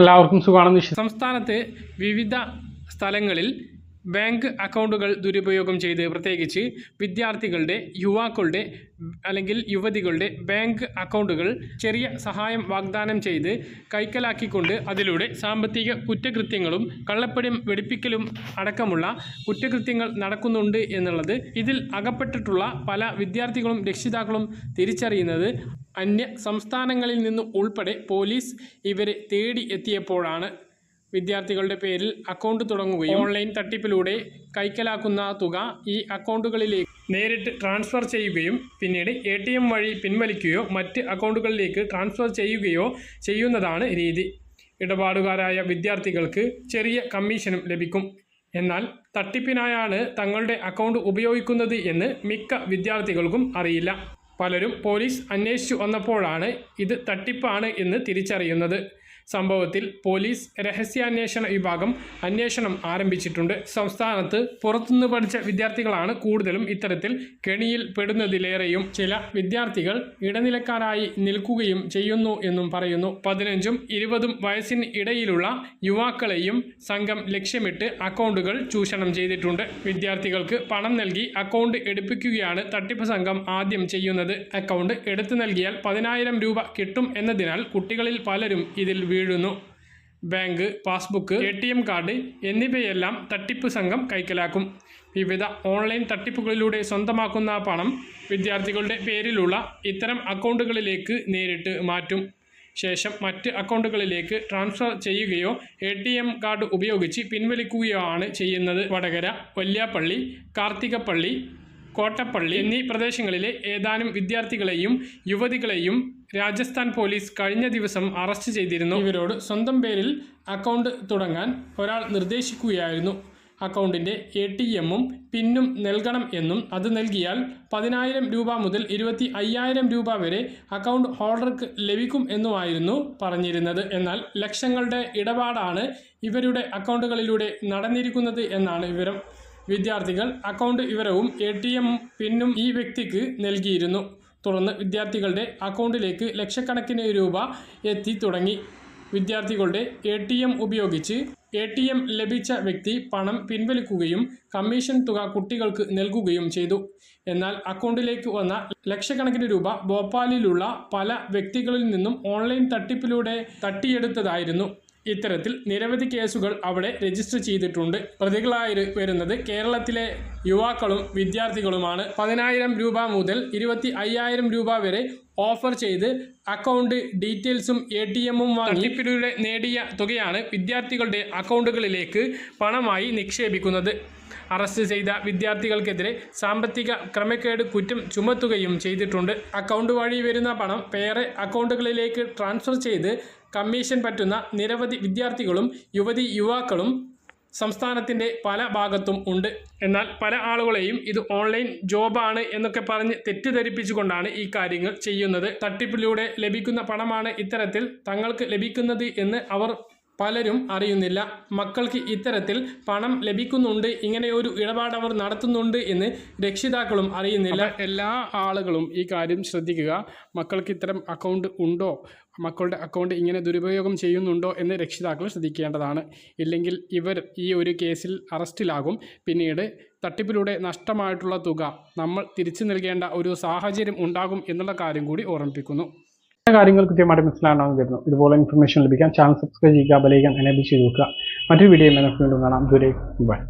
എല്ലാവർക്കും സുഖമാണെന്ന് വിശ്വസിക്കുന്നു. സംസ്ഥാനത്ത് വിവിധ സ്ഥലങ്ങളിൽ ബാങ്ക് അക്കൗണ്ടുകൾ ദുരുപയോഗം ചെയ്ത് പ്രത്യേകിച്ച് വിദ്യാർത്ഥികളുടെ യുവാക്കളുടെ അല്ലെങ്കിൽ യുവതികളുടെ ബാങ്ക് അക്കൗണ്ടുകൾ ചെറിയ സഹായം വാഗ്ദാനം ചെയ്ത് കൈക്കലാക്കിക്കൊണ്ട് അതിലൂടെ സാമ്പത്തിക കുറ്റകൃത്യങ്ങളും കള്ളപ്പടിയും വെടിപ്പിക്കലും അടക്കമുള്ള കുറ്റകൃത്യങ്ങൾ നടക്കുന്നുണ്ട് എന്നുള്ളത് ഇതിൽ അകപ്പെട്ടിട്ടുള്ള പല വിദ്യാർത്ഥികളും രക്ഷിതാക്കളും തിരിച്ചറിയുന്നത് അന്യ സംസ്ഥാനങ്ങളിൽ നിന്നും ഉൾപ്പെടെ പോലീസ് ഇവരെ തേടി എത്തിയപ്പോഴാണ് വിദ്യാർത്ഥികളുടെ പേരിൽ അക്കൗണ്ട് തുടങ്ങുകയും ഓൺലൈൻ തട്ടിപ്പിലൂടെ കൈക്കലാക്കുന്ന തുക ഈ അക്കൗണ്ടുകളിലേക്ക് നേരിട്ട് ട്രാൻസ്ഫർ ചെയ്യുകയും പിന്നീട് എ ടി എം വഴി പിൻവലിക്കുകയോ മറ്റ് അക്കൗണ്ടുകളിലേക്ക് ട്രാൻസ്ഫർ ചെയ്യുകയോ ചെയ്യുന്നതാണ് രീതി. ഇടപാടുകാരായ വിദ്യാർത്ഥികൾക്ക് ചെറിയ കമ്മീഷനും ലഭിക്കും. എന്നാൽ തട്ടിപ്പിനായാണ് തങ്ങളുടെ അക്കൗണ്ട് ഉപയോഗിക്കുന്നത് എന്ന് മിക്ക വിദ്യാർത്ഥികൾക്കും അറിയില്ല. പലരും പോലീസ് അന്വേഷിച്ചു വന്നപ്പോഴാണ് ഇത് തട്ടിപ്പാണ് എന്ന് തിരിച്ചറിയുന്നത്. സംഭവത്തിൽ പോലീസ് രഹസ്യാന്വേഷണ വിഭാഗം അന്വേഷണം ആരംഭിച്ചിട്ടുണ്ട്. സംസ്ഥാനത്ത് പുറത്തുനിന്ന് പഠിച്ച വിദ്യാർത്ഥികളാണ് കൂടുതലും ഇത്തരത്തിൽ കെണിയിൽ പെടുന്നതിലേറെയും ചില വിദ്യാർത്ഥികൾ ഇടനിലക്കാരായി നിൽക്കുകയും ചെയ്യുന്നു എന്നും പറയുന്നു. പതിനഞ്ചും ഇരുപതും വയസ്സിന് ഇടയിലുള്ള യുവാക്കളെയും സംഘം ലക്ഷ്യമിട്ട് അക്കൗണ്ടുകൾ ചൂഷണം ചെയ്തിട്ടുണ്ട്. വിദ്യാർത്ഥികൾക്ക് പണം നൽകി അക്കൗണ്ട് എടുപ്പിക്കുകയാണ് തട്ടിപ്പ് സംഘം ആദ്യം ചെയ്യുന്നത്. അക്കൗണ്ട് എടുത്തു നൽകിയാൽ പതിനായിരം രൂപ കിട്ടും എന്നതിനാൽ കുട്ടികളിൽ പലരും ഇതിൽ വീഴുന്നു bank passbook A T M card എന്നിവയെല്ലാം തട്ടിപ്പ് സംഘം കൈക്കലാക്കും. വിവിധ ഓൺലൈൻ തട്ടിപ്പുകളിലൂടെ സ്വന്തമാക്കുന്ന പണം വിദ്യാർത്ഥികളുടെ പേരിലുള്ള ഇത്തരം അക്കൗണ്ടുകളിലേക്ക് നേരിട്ട് മാറ്റും. ശേഷം മറ്റ് അക്കൗണ്ടുകളിലേക്ക് ട്രാൻസ്ഫർ ചെയ്യുകയോ എ ടി എം കാർഡ് ഉപയോഗിച്ച് പിൻവലിക്കുകയോ ആണ് ചെയ്യുന്നത്. വടകര വല്യാപ്പള്ളി കാർത്തികപ്പള്ളി കോട്ടപ്പള്ളി എന്നീ പ്രദേശങ്ങളിലെ ഏതാനും വിദ്യാർത്ഥികളെയും യുവതികളെയും രാജസ്ഥാൻ പോലീസ് കഴിഞ്ഞ ദിവസം അറസ്റ്റ് ചെയ്തിരുന്നു. ഇവരോട് സ്വന്തം പേരിൽ അക്കൗണ്ട് തുടങ്ങാൻ ഒരാൾ നിർദ്ദേശിക്കുകയായിരുന്നു. അക്കൗണ്ടിന്റെ എ ടി എമ്മും പിന്നും നൽകണം എന്നും അത് നൽകിയാൽ പതിനായിരം രൂപ മുതൽ ഇരുപത്തി അയ്യായിരം രൂപ വരെ അക്കൗണ്ട് ഹോൾഡർക്ക് ലഭിക്കും എന്നുമായിരുന്നു പറഞ്ഞിരുന്നത്. എന്നാൽ ലക്ഷങ്ങളുടെ ഇടപാടാണ് ഇവരുടെ അക്കൗണ്ടുകളിലൂടെ നടന്നിരിക്കുന്നത് എന്നാണ് വിവരം. വിദ്യാർത്ഥികൾ അക്കൗണ്ട് വിവരവും എ ടി എം പിന്നും ഈ വ്യക്തിക്ക് നൽകിയിരുന്നു. തുടർന്ന് വിദ്യാർത്ഥികളുടെ അക്കൗണ്ടിലേക്ക് ലക്ഷക്കണക്കിന് രൂപ എത്തി തുടങ്ങി. വിദ്യാർത്ഥികളുടെ എ ടി എം ഉപയോഗിച്ച് എ ടി എം ലഭിച്ച വ്യക്തി പണം പിൻവലിക്കുകയും കമ്മീഷൻ തുക കുട്ടികൾക്ക് നൽകുകയും ചെയ്തു. എന്നാൽ അക്കൗണ്ടിലേക്ക് വന്ന ലക്ഷക്കണക്കിന് രൂപ ഭോപ്പാലിലുള്ള പല വ്യക്തികളിൽ നിന്നും ഓൺലൈൻ തട്ടിപ്പിലൂടെ തട്ടിയെടുത്തതായിരുന്നു. ഇത്തരത്തിൽ നിരവധി കേസുകൾ അവിടെ രജിസ്റ്റർ ചെയ്തിട്ടുണ്ട്. പ്രതികളായി വരുന്നത് കേരളത്തിലെ യുവാക്കളും വിദ്യാർത്ഥികളുമാണ്. പതിനായിരം രൂപ മുതൽ ഇരുപത്തി അയ്യായിരം രൂപ വരെ ഓഫർ ചെയ്ത് അക്കൗണ്ട് ഡീറ്റെയിൽസും എ ടി എമ്മും തട്ടിപ്പിലൂടെ നേടിയ തുകയാണ് വിദ്യാർത്ഥികളുടെ അക്കൗണ്ടുകളിലേക്ക് പണമായി നിക്ഷേപിക്കുന്നത്. അറസ്റ്റ് ചെയ്ത വിദ്യാർത്ഥികൾക്കെതിരെ സാമ്പത്തിക ക്രമക്കേട് കുറ്റം ചുമത്തുകയും ചെയ്തിട്ടുണ്ട്. അക്കൗണ്ട് വഴി വരുന്ന പണം വേറെ അക്കൗണ്ടുകളിലേക്ക് ട്രാൻസ്ഫർ ചെയ്ത് കമ്മീഷൻ പറ്റുന്ന നിരവധി വിദ്യാർത്ഥികളും യുവതി യുവാക്കളും സംസ്ഥാനത്തിന്റെ പല ഭാഗത്തും ഉണ്ട്. എന്നാൽ പല ആളുകളെയും ഇത് ഓൺലൈൻ ജോബാണ് എന്നൊക്കെ പറഞ്ഞ് തെറ്റിദ്ധരിപ്പിച്ചുകൊണ്ടാണ് ഈ കാര്യങ്ങൾ ചെയ്യുന്നത്. തട്ടിപ്പിലൂടെ ലഭിക്കുന്ന പണമാണ് ഇത്തരത്തിൽ തങ്ങൾക്ക് ലഭിക്കുന്നത് എന്ന് അവർ പലരും അറിയുന്നില്ല. മക്കൾക്ക് ഇത്തരത്തിൽ പണം ലഭിക്കുന്നുണ്ട് ഇങ്ങനെ ഒരു ഇടപാട് അവർ നടത്തുന്നുണ്ട് എന്ന് രക്ഷിതാക്കളും അറിയുന്നില്ല. എല്ലാ ആളുകളും ഈ കാര്യം ശ്രദ്ധിക്കുക. മക്കൾക്ക് ഇത്തരം അക്കൗണ്ട് ഉണ്ടോ? മക്കളുടെ അക്കൗണ്ട് ഇങ്ങനെ ദുരുപയോഗം ചെയ്യുന്നുണ്ടോ എന്ന് രക്ഷിതാക്കൾ ശ്രദ്ധിക്കേണ്ടതാണ്. ഇല്ലെങ്കിൽ ഇവർ ഈ ഒരു കേസിൽ അറസ്റ്റിലാകും. പിന്നീട് തട്ടിപ്പിലൂടെ നഷ്ടമായിട്ടുള്ള തുക നമ്മൾ തിരിച്ചു നൽകേണ്ട ഒരു സാഹചര്യം ഉണ്ടാകും എന്നുള്ള കാര്യം കൂടി ഓർമ്മിപ്പിക്കുന്നു. കാര്യങ്ങൾ കൃത്യമായിട്ട് മനസ്സിലാകണമെന്ന് വരുന്നു ഇതുപോലെ ഇൻഫർമേഷൻ ലഭിക്കാൻ ചാനൽ സബ്സ്ക്രൈബ് ചെയ്യുക ബലയിക്കാൻ എനേബിൾ ചെയ്ത് വെക്കുക. മറ്റൊരു വീഡിയോ വീണ്ടും കാണാം. ദൂരെ ബൈ